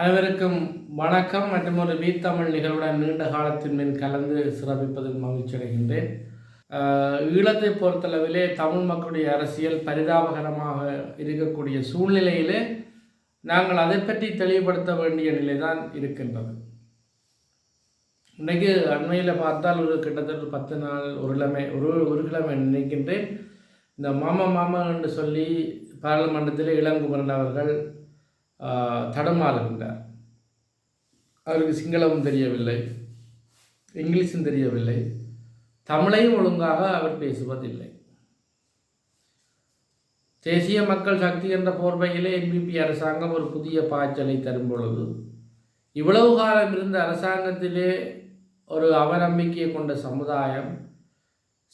அனைவருக்கும் வணக்கம் மற்றும் ஒரு வீத்தமிழ் நிகழ்வுடன் நீண்ட காலத்தின் மேல் கலந்து சிறப்பிப்பதில் மகிழ்ச்சி அடைகின்றேன். ஈழத்தை பொறுத்தளவிலே தமிழ் மக்களுடைய அரசியல் பரிதாபகரமாக இருக்கக்கூடிய சூழ்நிலையிலே நாங்கள் அதை பற்றி தெளிவுபடுத்த வேண்டிய நிலைதான் இருக்கின்றது. இன்றைக்கு அண்மையில் பார்த்தால் ஒரு கிட்டத்தட்ட ஒரு பத்து நாள் ஒரு கிழமை ஒரு ஒரு கிழமை நினைக்கின்றேன். இந்த மாமா மாமா என்று சொல்லி பாராளுமன்றத்தில் இளங்குமரன் அவர்கள் தடுமாறுகின்றார் அவருக்கு சிங்களமும் தெரியவில்லை இங்கிலீஷும் தெரியவில்லை தமிழையும் ஒழுங்காக அவர் பேசுவதில்லை. தேசிய மக்கள் சக்தி என்ற போர்வையிலே என்பிபி அரசாங்கம் ஒரு புதிய பாய்ச்சலை தரும் பொழுது இவ்வளவு காலம் இருந்த அரசாங்கத்திலே ஒரு அவநம்பிக்கையை கொண்ட சமுதாயம்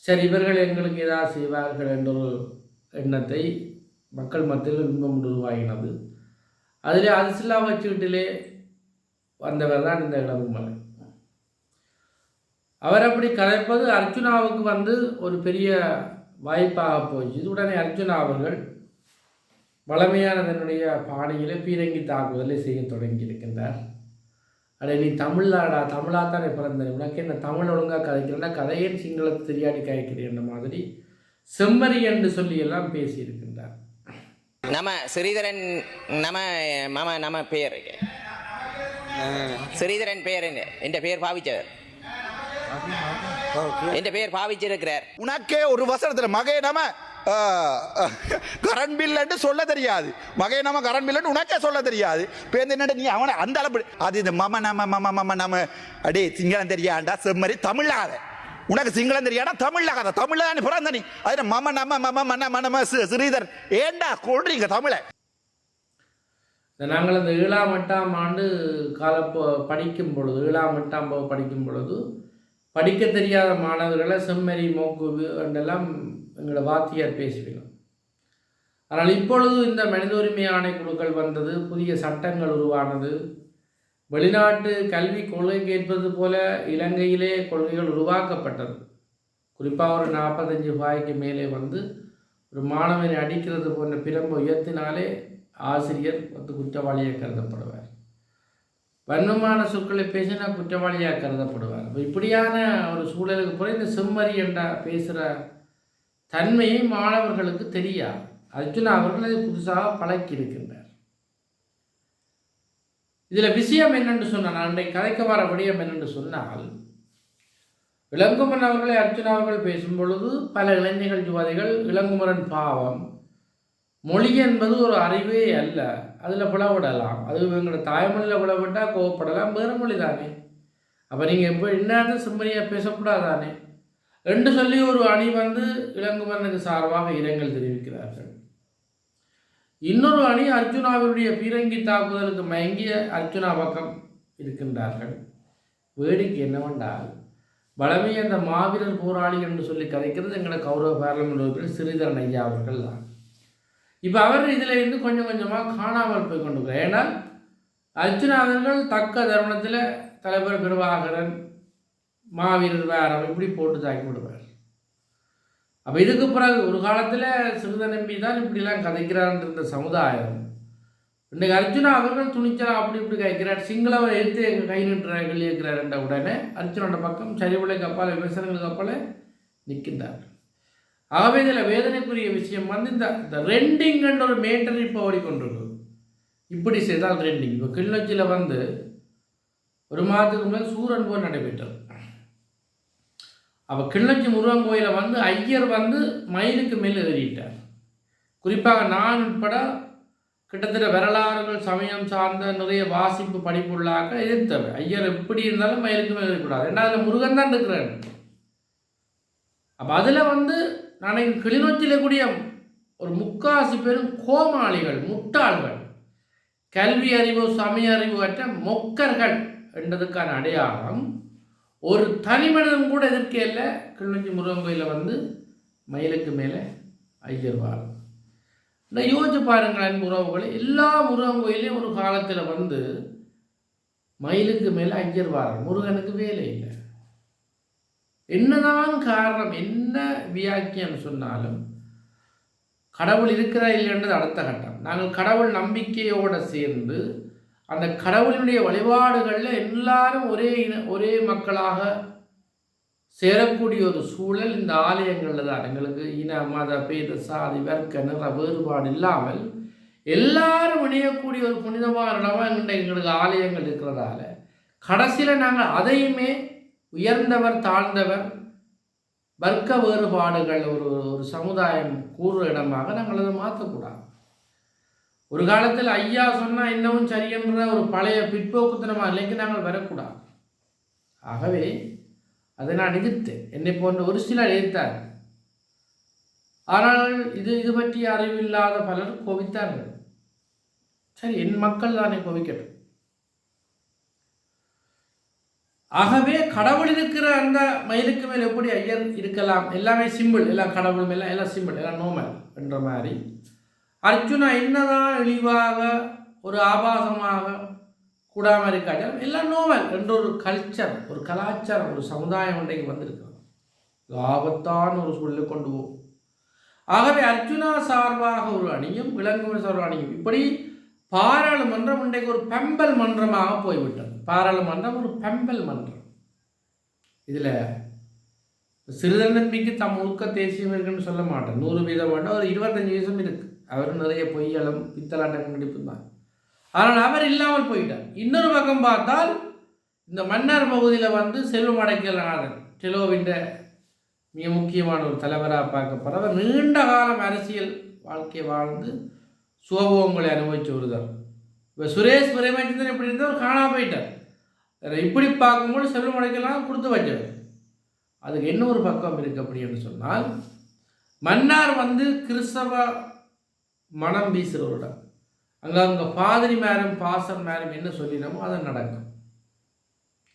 சரி இவர்கள் எங்களுக்கு ஏதாவது செய்வார்கள் என்ற ஒரு எண்ணத்தை மக்கள் மத்தியில் இன்பம் உருவாகினது. அதில் அதிசலா வச்சுக்கிட்டிலே வந்தவர் தான் இந்த இளங்குமலை அவர் அப்படி கலைப்பது அர்ஜுனாவுக்கு வந்து ஒரு பெரிய வாய்ப்பாக போச்சு. இது உடனே அர்ஜுனா அவர்கள் வளமையான தன்னுடைய பாணியிலே பீரங்கி தாக்குதலை செய்ய தொடங்கி இருக்கின்றார் அடே நீ தமிழ்நாடா? தமிழாக தானே பிறந்த உனக்கு என்ன தமிழ் ஒழுங்காக கதைக்கிறேன்னா கதையே சிங்களத்தை தெரியாடி கதைக்கிறேன் மாதிரி? செம்மறி என்று சொல்லி எல்லாம் நம்ம ஸ்ரீதரன் நம்ம மம நம்ம பேர். ஸ்ரீதரன் பேர் என் பேர் பாவிச்சவர். என் பேர் பாவிச்சிருக்கிறார். உனக்கே ஒரு வசனத்தில் மகே நம்ம கரண்ட் பில்லன்னு சொல்ல தெரியாது. மகை நம்ம கரண்ட் பில்லுன்னு உனக்கே சொல்ல தெரியாது. இப்போ என்னடா நீ அவனை அந்த அளவு அது இந்த மம நம்ம மம மம நம்ம அடே சிங்களம் தெரியாண்டா செம்மறி தமிழாத உனக்கு சிங்களம் தெரியாடா தமிழாகாத தமிழ்ல தான் பிறந்த நீ அதில் மம நம மம மன மனம ஸ்ரீதர் ஏண்டா கொள்றீங்க தமிழை? நாங்கள் அந்த ஏழாம் எட்டாம் ஆண்டு கால படிக்கும் பொழுது ஏழாம் எட்டாம் படிக்கும் பொழுது படிக்க தெரியாத மாணவர்களை செம்மறி மோக்கு என்றெல்லாம் எங்களை வாத்தியார் பேசுவீங்க ஆனால் இப்பொழுது இந்த மனித உரிமை ஆணைக்குழுக்கள் வந்தது புதிய சட்டங்கள் உருவானது வெளிநாட்டு கல்வி கொள்கை கேட்பது போல இலங்கையிலே கொள்கைகள் உருவாக்கப்பட்டது. குறிப்பாக ஒரு நாற்பத்தஞ்சு ரூபாய்க்கு மேலே வந்து ஒரு மாணவனை அடிக்கிறது போன்ற பிரம்ப உயர்த்தினாலே ஆசிரியர் வந்து குற்றவாளியாக கருதப்படுவார். வன்மமான சொற்களை பேசினா குற்றவாளியாக கருதப்படுவார். இப்படியான ஒரு சூழலுக்கு போய் இந்த செம்மறி என்ற பேசுகிற தன்மையை மாணவர்களுக்கு தெரியாது. அர்ஜுனா அவர்கள் அதை புதுசாக பழக்கி இருக்கின்றார் இதில் விஷயம் என்னென்று சொன்னால் நான் அன்றைக்கு கதைக்க வர விடயம் என்னென்று சொன்னால் இளங்குமரன் அவர்களை அர்ஜுனா அவர்கள் பேசும் பொழுது பல இளைஞர்கள் யுவதிகள் இளங்குமரன் பாவம் மொழி என்பது ஒரு அறிவே அல்ல. அதில் பிளவிடலாம் அது எங்களோட தாய்மொழியில் பிளவிட்டால் கோவப்படலாம். வேறு மொழி தானே. அப்போ நீங்கள் எப்போ இன்னாத செம்மறியாக பேசக்கூடாதானே? என்று சொல்லி ஒரு அணி வந்து இளங்குமரனுக்கு சார்பாக இரங்கல் தெரிவிக்கிறது இன்னொரு அணி அர்ஜுனாவினுடைய பீரங்கி தாக்குதலுக்கு மயங்கிய அர்ஜுனா பக்கம் இருக்கின்றார்கள். வேடிக்கை என்னவென்றால் பலமே அந்த மாவீரர் போராளி என்று சொல்லி கதைக்கிறது எங்களோட கௌரவ பாராளுமன்ற உறுப்பினர் ஸ்ரீதரன் ஐயா அவர்கள் தான். இப்போ அவர் இதில் இருந்து கொஞ்சம் கொஞ்சமாக காணாமல் போய் கொண்டு போகிறார் ஏன்னால் அர்ஜுனா அவர்கள் தக்க தருணத்தில் தலைவர் பிரபாகரன் மாவீரர் வேரம் இப்படி போட்டு தாக்கி விடுவார். அப்போ இதுக்கு பிறகு ஒரு காலத்தில் சிறுத நம்பி தான் இப்படிலாம் கதைக்கிறார்ன்ற இந்த சமுதாயம். இன்றைக்கு அர்ஜுனா அவர்கள் துணிச்சலா அப்படி இப்படி கதைக்கிறார். சிங்களவை எடுத்து எங்கள் கை நின்றார் வெளியேற்கிறார் என்ற உடனே அர்ஜுனோட பக்கம் சரிவுளை கப்பால் விமர்சனங்களுக்கு கப்பால நிற்கின்றார் ஆகவே இதில் வேதனைக்குரிய விஷயம் வந்து இந்த இந்த ரெண்டிங்கன்ற ஒரு மேட்டர் இப்போ ஓடிக்கொண்டிருக்கு இப்படி செய்தால் ரெண்டிங் இப்போ கிளிநொச்சியில் வந்து ஒரு மாதத்துக்கு முன்னாடி சூரன் போல் நடைபெற்றது. அப்போ கிளிநொச்சி முருகன் கோயிலில் வந்து ஐயர் வந்து மயிலுக்கு மேல் ஏறிட்டார். குறிப்பாக நான் உட்பட கிட்டத்தட்ட வரலாறுகள் சமயம் சார்ந்த நிறைய வாசிப்பு படிப்புள்ளாக்க எதிர்த்தவர் ஐயர் எப்படி இருந்தாலும் மயிலுக்கு மேல் ஏறக்கூடாது. ஏன்னா அதில் முருகன் தான் இருக்கிறார். அப்போ அதில் வந்து நான் கிளிநொச்சியில் கூடிய ஒரு முக்காசி பேரும் கோமாளிகள் முட்டாள்கள். கல்வி அறிவு சமய அறிவு அற்ற மொக்கர்கள் என்றதுக்கான அடையாளம் ஒரு தனி மனிதன் கூட எதிர்க்க இல்லை. கிளிநொச்சி முருகன் கோயிலில் வந்து மயிலுக்கு மேலே ஐயர் வாழும் இந்த யோசிச்சு பாருங்களேன் கோயில் எல்லா முருகன் கோயிலையும் ஒரு காலத்தில் வந்து மயிலுக்கு மேலே ஐயர் வாரம் முருகனுக்கு வேலை இல்லை. என்னதான் காரணம் என்ன வியாக்கியம் சொன்னாலும் கடவுள் இருக்கிறா இல்லைன்றது அடுத்த கட்டம். நாங்கள் கடவுள் நம்பிக்கையோடு சேர்ந்து அந்த கடவுளினுடைய வழிபாடுகளில் எல்லாரும் ஒரே இன ஒரே மக்களாக சேரக்கூடிய ஒரு சூழல் இந்த ஆலயங்களில் தான். எங்களுக்கு இன மத பேத சாதி வர்க்க நிற வேறுபாடு இல்லாமல் எல்லாரும் இணையக்கூடிய ஒரு புனிதமான இடமா எங்கள்கிட்ட எங்களுக்கு ஆலயங்கள் இருக்கிறதால கடைசியில் நாங்கள் அதையுமே உயர்ந்தவர் தாழ்ந்தவர் வர்க்க வேறுபாடுகள் ஒரு ஒரு சமுதாயம் கூறுற இடமாக நாங்கள் அதை மாற்றக்கூடாது. ஒரு காலத்தில் ஐயா சொன்னால் இன்னமும் சரியென்ற ஒரு பழைய பிற்போக்குத்தனமாக இல்லைக்கு நாங்கள் வரக்கூடாது. ஆகவே அதை நான் எதிர்த்தேன் என்னை போன்ற ஒரு சிலர் எதிர்த்தார் ஆனால் இது இது பற்றிய அறிவில்லாத பலர் கோபித்தார்கள். சரி என் மக்கள் தானே கோபிக்கட்டும். ஆகவே கடவுள் இருக்கிற அந்த மயிலுக்கு மேல் எப்படி ஐயர் இருக்கலாம்? எல்லாமே சிம்பிள். எல்லாம் கடவுளும் எல்லாம் எல்லாம் சிம்பிள். எல்லாம் நோமல் என்ற மாதிரி அர்ஜுனா என்னதான் இழிவாக ஒரு ஆபாசமாக கூடாமல் இருக்காட்டாலும் எல்லாம் நோவல் என்ற ஒரு கல்ச்சர் ஒரு கலாச்சாரம் ஒரு சமுதாயம் ஒன்றைக்கு வந்திருக்காங்க ஆபத்தான ஒரு சூழலை கொண்டு போகும். ஆகவே அர்ஜுனா சார்பாக ஒரு அணியும் விலங்கு சார்பாக அணியும் இப்படி பாராளுமன்றம் இன்றைக்கு ஒரு பெம்பல் மன்றமாக போய்விட்டது. பாராளுமன்றம் ஒரு பெம்பல் மன்றம். இதில் சிறுதண்டன்மைக்கு தம் முழுக்க தேசியம் இருக்குன்னு சொல்ல மாட்டேன். நூறு வீதம் வேண்டாம் ஒரு இருபத்தஞ்சு வீதம் இருக்குது அவர் நிறைய பொய்யலும் பித்தலாட்டம் கண்டிப்பு தான் ஆனால் அவர் இல்லாமல் போயிட்டார். இன்னொரு பக்கம் பார்த்தால் இந்த மன்னார் பகுதியில் வந்து செல்வம் அடைக்கலாளர் டெலோவின் மிக முக்கியமான ஒரு தலைவராக பார்க்கப்படுறவர் நீண்ட காலம் அரசியல் வாழ்க்கையை வாழ்ந்து சுகபோகங்களை அனுபவித்து வருதார் இப்போ சுரேஷ் பிரேமச்சந்திரன் எப்படி இருந்தவர் காணாமல் போயிட்டார். இப்படி பார்க்கும்போது செல்வம் அடைக்கலாம் கொடுத்து வச்சவர். அதுக்கு என்ன ஒரு பக்கம் இருக்கு அப்படின்னு சொன்னால் மன்னார் வந்து கிறிஸ்தவ மனம் வீசுகிற இடம் அங்கே அங்கே பாதிரி மேரம் பாசம் மேரம் என்ன சொல்லினமோ அது நடக்கும்.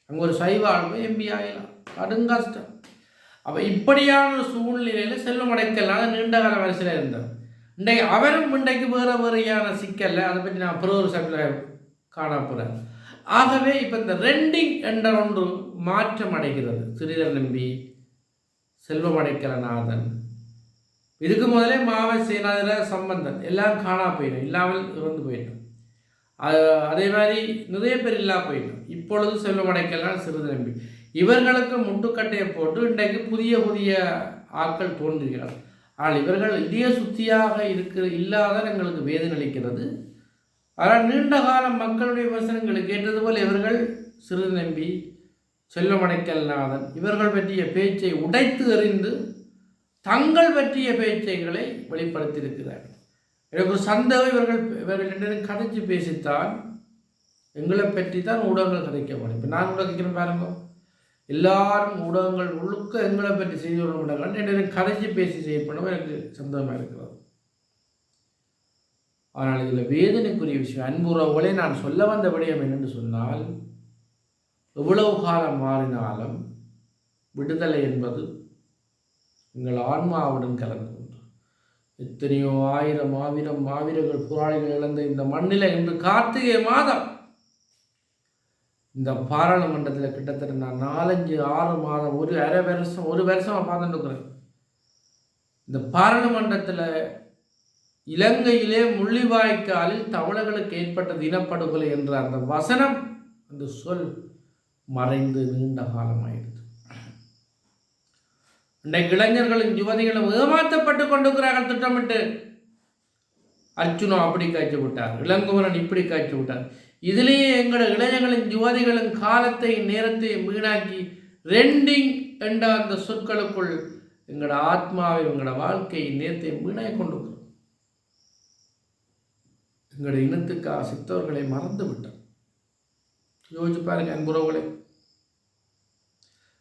அங்கே ஒரு சைவ ஆளுமை எம்பி ஆகலாம் கடுங்கஷ்டம் அப்போ இப்படியான சூழ்நிலையில் செல்வம் அடைக்கலாம் நீண்ட கால வரிசையில் இருந்தார் இன்றைக்கு அவரும் இன்றைக்கு வேறு வேறையான சிக்கல்ல அதை பற்றி நான் பிற ஒரு சபையில் காணப்போகிறேன் ஆகவே இப்போ இந்த ரெண்டிங் என்ற ஒன்று மாற்றம் அடைகிறது. சிறிதர் நம்பி செல்வம் அடைக்கலநாதன் இதுக்கு முதலே மாவை சேனாதிர சம்பந்தன். எல்லாம் காணா போயிடும். இல்லாமல் இறந்து போயிடும். அது- அதே மாதிரி நிறைய பேர் இல்லா போயிடும். இப்பொழுது செல்வம் சிறு நம்பி இவர்களுக்கு முட்டுக்கட்டையை போட்டு இன்றைக்கு புதிய புதிய ஆட்கள் தோன்றுகிறார். ஆனால் இவர்கள் இதய சுத்தியாக இருக்கிற இல்லாத எங்களுக்கு வேதனை அளிக்கிறது. ஆனால் நீண்ட காலம் மக்களுடைய விமர்சனங்களை கேட்டது போல் இவர்கள் சிறு நம்பி செல்வமடைக்கல்நாதன். இவர்கள் பற்றிய பேச்சை உடைத்து எறிந்து தங்கள் பற்றிய பேச்சைகளை வெளிப்படுத்தியிருக்கிறார்கள் எனக்கு ஒரு சந்தேகம் இவர்கள் இவர்கள் ரெண்டு கதைச்சு பேசித்தான் எங்களை பற்றி தான் ஊடகங்கள் கதைக்க முடியும் இப்போ நான் உலகிக்கிறேன் பாருங்க. எல்லாரும் ஊடகங்கள் முழுக்க எங்களை பற்றி செய்தி சொல்ல மாட்டாங்க ரெண்டு கதைச்சு பேசி செய்யப்படும் எனக்கு சந்தோஷமாக இருக்கிறது. ஆனால் இதில் வேதனைக்குரிய விஷயம் அன்புறவுகளை நான் சொல்ல வந்த விடயம் என்னென்று சொன்னால் எவ்வளவு காலம் மாறினாலும் விடுதலை என்பது எங்கள் ஆன்மாவுடன் கலந்து எத்தனையோ ஆயிரம் ஆயிரம் மாவீரர்கள் போராளிகள் இழந்த இந்த மண்ணில் இன்று கார்த்திகை மாதம். இந்த பாராளுமன்றத்தில் கிட்டத்தட்ட நான் நாலஞ்சு ஆறு மாதம் ஒரு அரை வருஷம் ஒரு வருஷமாக பார்த்துட்டு இருக்கிறேன். இந்த பாராளுமன்றத்தில் இலங்கையிலே முள்ளிவாய்க்காலில் தமிழர்களுக்கு ஏற்பட்டது இனப்படுகொலை என்ற அந்த வசனம் அந்த சொல் மறைந்து நீண்ட காலமாயிடுது இன்றைக்கு இளைஞர்களும் யுவதிகளும் ஏமாற்றப்பட்டு கொண்டிருக்கிறார்கள் திட்டமிட்டு. அர்ஜுனா அப்படி காய்ச்சி விட்டார் இளங்குமரன் இப்படி காய்ச்சி விட்டார் இதிலேயே எங்களோட இளைஞர்களின் யுவதிகளின் காலத்தை நேரத்தை வீணாக்கி ரெண்டிங் என்ற அந்த சொற்களுக்குள் எங்களோட ஆத்மாவை எங்களோட வாழ்க்கையை நேரத்தை வீணாய் கொண்டு எங்களோட இனத்துக்காக சித்தவர்களை மறந்து விட்டார் யோசிச்சு பாருங்க அன்புறவுகளை.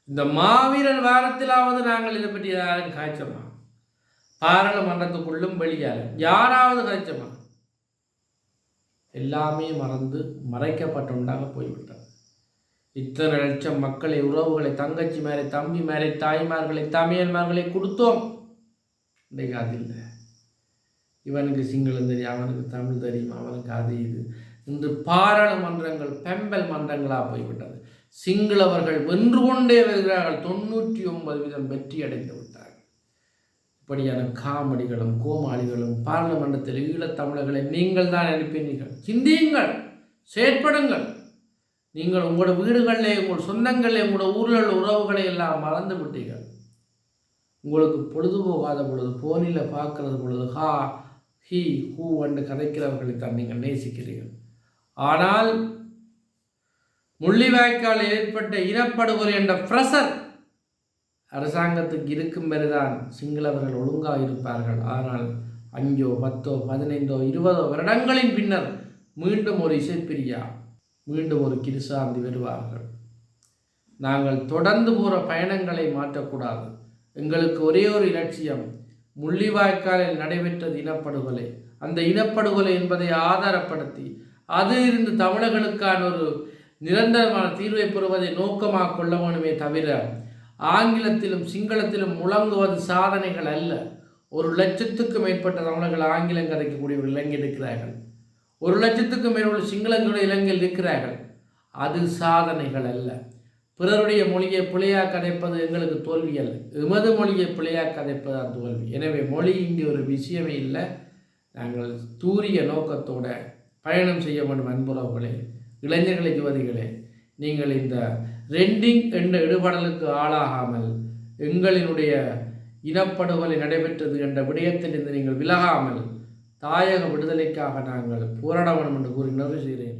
இந்த மாவீரர் வாரத்திலாவது நாங்கள் இதை பற்றி யாரும் காய்ச்சோமா? பாராளுமன்றத்துக்குள்ளும் வெளியால யாராவது காய்ச்சோமா? எல்லாமே மறந்து மறைக்கப்பட்டுண்டாக போய்விட்டார் இத்தனை லட்சம் மக்களை உறவுகளை தங்கச்சி மேலே தம்பி மேலே தாய்மார்களை தமையன்மார்களை கொடுத்தோம். இன்றைக்கு அது இல்லை. இவனுக்கு சிங்களம் தெரியும் அவனுக்கு தமிழ் தெரியும் அவனுக்கு அது இது. இன்று பாராளுமன்றங்கள் பெம்பல் மன்றங்களாக போய்விட்டது. சிங்களவர்கள் வென்று கொண்டே வருகிறார்கள். தொண்ணூற்றி ஒன்பது வீதம் வெற்றி அடைந்து விட்டார்கள். இப்படியான காமெடிகளும் கோமாளிகளும் பார்லமெண்டத்தில் ஈழத்தமிழர்களை நீங்கள் தான் அனுப்பினீர்கள் சிந்தியுங்கள் செயற்படுங்கள். நீங்கள் உங்களோட வீடுகளிலே உங்கள் சொந்தங்களிலே உங்களோட ஊரில் உள்ள உறவுகளை எல்லாம் மறந்து விட்டீர்கள். உங்களுக்கு பொழுது போகாத பொழுது போனில் பார்க்கறது பொழுது ஹா ஹி ஹூ என்று கதைக்கிறவர்களை தான் நீங்கள் நேசிக்கிறீர்கள். ஆனால் முள்ளிவாய்க்கால் ஏற்பட்ட இனப்படுகொலை என்ற பிரஷர் அரசாங்கத்துக்கு இருக்கும் வரைதான் சிங்களவர்கள் ஒழுங்காக இருப்பார்கள் ஆனால் அஞ்சோ பத்தோ பதினைந்தோ இருபதோ வருடங்களின் பின்னர் மீண்டும் ஒரு இசைப்பிரியா மீண்டும் ஒரு கிருசாந்தி வருவார்கள். நாங்கள் தொடர்ந்து போகிற பயணங்களை மாற்றக்கூடாது. எங்களுக்கு ஒரே ஒரு இலட்சியம் முள்ளிவாய்க்காலில் நடைபெற்றது இனப்படுகொலை. அந்த இனப்படுகொலை என்பதை ஆதாரப்படுத்தி அதிலிருந்து தமிழர்களுக்கான ஒரு நிரந்தரமான தீர்வை பெறுவதை நோக்கமாக கொள்ள வேண்டுமே தவிர ஆங்கிலத்திலும் சிங்களத்திலும் முழங்குவது சாதனைகள் அல்ல. ஒரு லட்சத்துக்கும் மேற்பட்ட தமிழர்கள் ஆங்கிலம் கதைக்கக்கூடியவர்கள் இலங்கை இருக்கிறார்கள். ஒரு லட்சத்துக்கும் மேற்பட்ட சிங்களங்களுடைய இலங்கையில் இருக்கிறார்கள். அது சாதனைகள் அல்ல. பிறருடைய மொழியை பிழையா கதைப்பது எங்களுக்கு தோல்வி அல்ல. எமது மொழியை பிழையா கதைப்பது அது தோல்வி. எனவே மொழி இங்கே ஒரு விஷயமே இல்லை. நாங்கள் தூரிய நோக்கத்தோட பயணம் செய்ய வேண்டும் அன்புறவுகளே. இளைஞர்களை யுவதிகளே நீங்கள் இந்த ரெண்டிங் என்ற இடுபடலுக்கு ஆளாகாமல் எங்களினுடைய இனப்படுகொலை நடைபெற்றது என்ற விடயத்திலிருந்து நீங்கள் விலகாமல் தாயக விடுதலைக்காக நாங்கள் போராட வேண்டும் என்று கூறி நிறைவு செய்கிறேன்.